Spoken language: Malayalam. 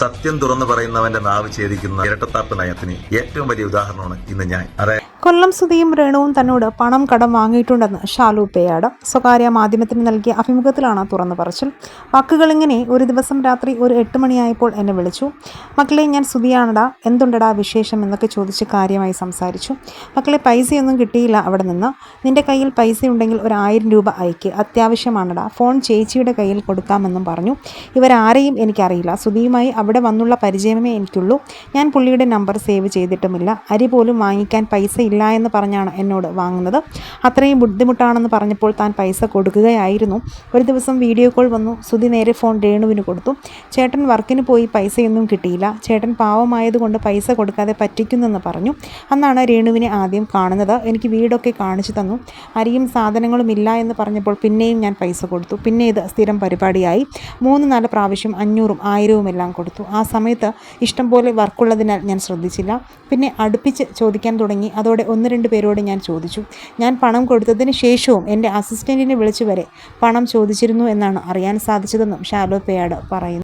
സത്യം തുറന്നു പറയുന്നവന്റെ നാവ് ഛേദിക്കുന്ന ഇരട്ടത്താപ്പ് നയത്തിന് ഏറ്റവും വലിയ ഉദാഹരണമാണ് ഇന്ന് ഞാൻ. അതായത് കൊല്ലം സുധിയും രേണുവും തന്നോട് പണം കടം വാങ്ങിയിട്ടുണ്ടെന്ന് ഷാലു പേയാട് സ്വകാര്യ മാധ്യമത്തിന് നൽകിയ അഭിമുഖത്തിലാണ് തുറന്നു പറച്ചിൽ. വാക്കുകൾ ഇങ്ങനെ ഒരു ദിവസം രാത്രി ഒരു എട്ട് മണിയായപ്പോൾ എന്നെ വിളിച്ചു. മക്കളെ ഞാൻ സുധിയാണടാ എന്തുണ്ടടാ വിശേഷം എന്നൊക്കെ ചോദിച്ച് കാര്യമായി സംസാരിച്ചു. മക്കളെ പൈസയൊന്നും കിട്ടിയില്ല അവിടെ നിന്ന്. നിന്റെ കയ്യിൽ പൈസ ഉണ്ടെങ്കിൽ ഒരു ആയിരം രൂപ അയക്ക്. അത്യാവശ്യമാണടാ ഫോൺ ചേച്ചിയുടെ കയ്യിൽ കൊടുക്കാമെന്നും പറഞ്ഞു. ഇവരാരെയും എനിക്കറിയില്ല. സുധിയുമായി അവിടെ വന്നുള്ള പരിചയമേ എനിക്കുള്ളൂ. ഞാൻ പുള്ളിയുടെ നമ്പർ സേവ് ചെയ്തിട്ടുമില്ല. അരി പോലും വാങ്ങിക്കാൻ പൈസ ഇല്ല എന്ന് പറഞ്ഞാണ് എന്നോട് വാങ്ങുന്നത്. അത്രയും ബുദ്ധിമുട്ടാണെന്ന് പറഞ്ഞപ്പോൾ താൻ പൈസ കൊടുക്കുകയായിരുന്നു. ഒരു ദിവസം വീഡിയോ കോൾ വന്നു. സുധി നേരെ ഫോൺ രേണുവിന് കൊടുത്തു. ചേട്ടൻ വർക്കിന് പോയി പൈസയൊന്നും കിട്ടിയില്ല. ചേട്ടൻ പാവമായതുകൊണ്ട് പൈസ കൊടുക്കാതെ പറ്റിക്കുന്നെന്ന് പറഞ്ഞു. അന്നാണ് രേണുവിനെ ആദ്യം കാണുന്നത്. എനിക്ക് വീടൊക്കെ കാണിച്ചു തന്നു. അരിയും സാധനങ്ങളും ഇല്ല എന്ന് പറഞ്ഞപ്പോൾ പിന്നെയും ഞാൻ പൈസ കൊടുത്തു. പിന്നെ ഇത് സ്ഥിരം പരിപാടിയായി. മൂന്ന് നാല് പ്രാവശ്യം അഞ്ഞൂറും ആയിരവും എല്ലാം കൊടുത്തു. ആ സമയത്ത് ഇഷ്ടം പോലെ വർക്കുള്ളതിനാൽ ഞാൻ ശ്രദ്ധിച്ചില്ല. പിന്നെ അടുപ്പിച്ച് ചോദിക്കാൻ തുടങ്ങി. അതോടെ ഒന്ന് രണ്ട് പേരോട് ഞാൻ ചോദിച്ചു. ഞാൻ പണം കൊടുത്തതിന് ശേഷവും എന്റെ അസിസ്റ്റന്റിനെ വിളിച്ചു വരെ പണം ചോദിച്ചിരുന്നു എന്നാണ് അറിയാൻ സാധിച്ചതെന്നും ഷാലോ പേയാട് പറയുന്നു.